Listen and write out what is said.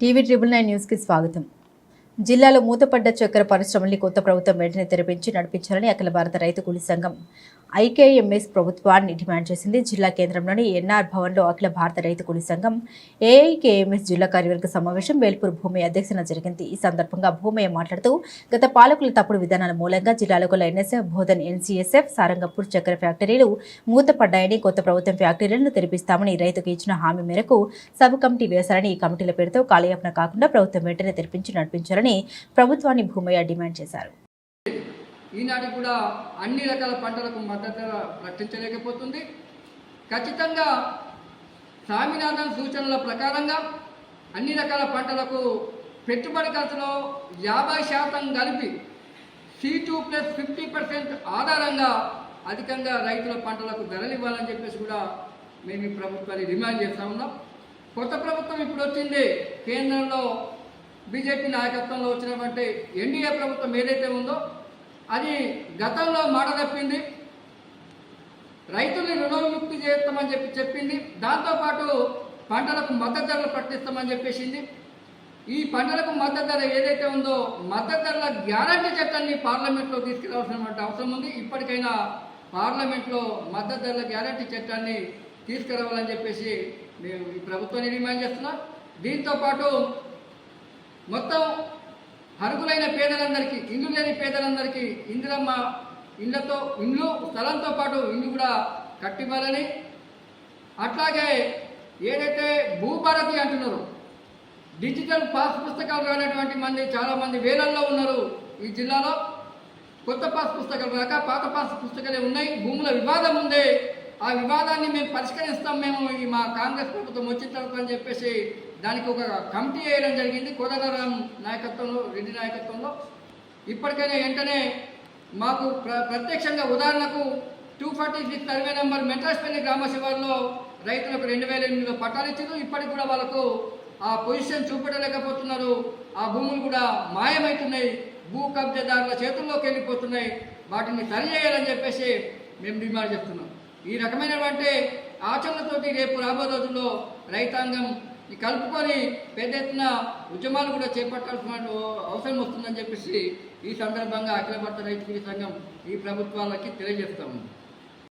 TV triple nine న్యూస్కి స్వాగతం. జిల్లాలో మూతపడ్డ చక్కెర పరిశ్రమల్ని కొత్త ప్రభుత్వం వెంటనే తెరపించి నడిపించాలని అఖిల భారత రైతు కూలీ సంఘం ఐకేఎంఎస్ ప్రభుత్వాన్ని డిమాండ్ చేసింది జిల్లా కేంద్రంలోని ఎన్ఆర్ భవన్లో అఖిల భారత రైతు కూలీ సంఘం. ఏఐకేఎంఎస్ జిల్లా కార్యవర్గ సమావేశం వేల్పూర్ భూమి అధ్యక్షన జరిగింది. ఈ సందర్భంగా భూమయ్య మాట్లాడుతూ గత పాలకుల తప్పుడు విధానాల మూలంగా జిల్లాలో గల ఎన్ఎస్ఎఫ్ బోధన్ ఎన్సీఎస్ఎఫ్ సారంగపూర్ చక్కెర ఫ్యాక్టరీలు మూతపడ్డాయని కొత్త ప్రభుత్వం ఫ్యాక్టరీలను తెరిపిస్తామని రైతుకు ఇచ్చిన హామీ మేరకు సబ్ కమిటీ వేశారని ఈ కమిటీల పేరుతో కాలయాపన కాకుండా ప్రభుత్వం వెంటనే తెరిపించి నడిపించాలని ప్రభుత్వాన్ని భూమయ్య డిమాండ్ చేశారు. ఈనాటికి కూడా అన్ని రకాల పంటలకు మద్దతు ప్రకటించలేకపోతుంది. ఖచ్చితంగా స్వామినాథన్ సూచనల ప్రకారంగా అన్ని రకాల పంటలకు పెట్టుబడి ఖర్చులో యాభై శాతం కలిపి C two plus fifty percent ఆధారంగా అధికంగా రైతుల పంటలకు ధరలు ఇవ్వాలని చెప్పేసి కూడా మేము ఈ ప్రభుత్వాన్ని డిమాండ్ చేస్తూ ఉన్నాం. కొత్త ప్రభుత్వం ఇప్పుడు వచ్చింది. కేంద్రంలో బీజేపీ నాయకత్వంలో వచ్చినటువంటి ఎన్డీఏ ప్రభుత్వం ఏదైతే ఉందో అది గతంలో మాట తప్పింది. రైతుల్ని రుణవిముక్తి చేస్తామని చెప్పి చెప్పింది. దాంతోపాటు పంటలకు మద్దతు ధరలు ప్రకటిస్తామని చెప్పేసింది. ఈ పంటలకు మద్దతు ధర ఏదైతే ఉందో మద్దతు ధరల గ్యారంటీ చట్టాన్ని పార్లమెంట్లో తీసుకురావాల్సినటువంటి అవసరం ఉంది. ఇప్పటికైనా పార్లమెంట్లో మద్దతు ధరల గ్యారంటీ చట్టాన్ని తీసుకురావాలని చెప్పేసి మేము ఈ ప్రభుత్వాన్ని డిమాండ్ చేస్తున్నాం. దీంతో పాటు మొత్తం అర్హులైన పేదలందరికీ ఇల్లు లేని పేదలందరికీ ఇందిరమ్మ ఇళ్ళతో ఇండ్లు స్థలంతో పాటు ఇల్లు కూడా కట్టివ్వాలని. అట్లాగే ఏదైతే భూభారతి అంటున్నారు డిజిటల్ పాస్ పుస్తకాలు రానటువంటి మంది చాలామంది వేలల్లో ఉన్నారు ఈ జిల్లాలో. కొత్త పాస్ పుస్తకాలు రాక పాత పాస్ పుస్తకాలే ఉన్నాయి. భూముల వివాదం ఉంది. ఆ వివాదాన్ని మేము పరిష్కరిస్తాం మేము ఈ మా కాంగ్రెస్ ప్రభుత్వం వచ్చిన తర్వాత అని చెప్పేసి దానికి ఒక కమిటీ వేయడం జరిగింది. కోదండరాం నాయకత్వంలో రెడ్డి నాయకత్వంలో. ఇప్పటికైనా వెంటనే మాకు ప్ర ప్రత్యక్షంగా ఉదాహరణకు two forty six survey number Metraspalli గ్రామ శివార్లో రైతులకు రెండు వేల ఎనిమిదిలో పట్టాలు ఇచ్చారు. ఇప్పటికి కూడా వాళ్ళకు ఆ పొజిషన్ చూపెట్టలేకపోతున్నారు. ఆ భూములు కూడా మాయమవుతున్నాయి భూ కబ్జాదారుల చేతుల్లోకి వెళ్ళిపోతున్నాయి. వాటిని సరిచేయాలని చెప్పేసి మేము డిమాండ్ చెప్తున్నాం ఈ రకమైనటువంటి ఆచరణతోటి రేపు రాబో రోజుల్లో రైతాంగం కలుపుకొని పెద్ద ఎత్తున ఉద్యమాలు కూడా చేపట్టాల్సిన అవసరం వస్తుందని చెప్పేసి ఈ సందర్భంగా అఖిల భారత రైతు సంఘం ఈ ప్రభుత్వాలకి తెలియజేస్తాము.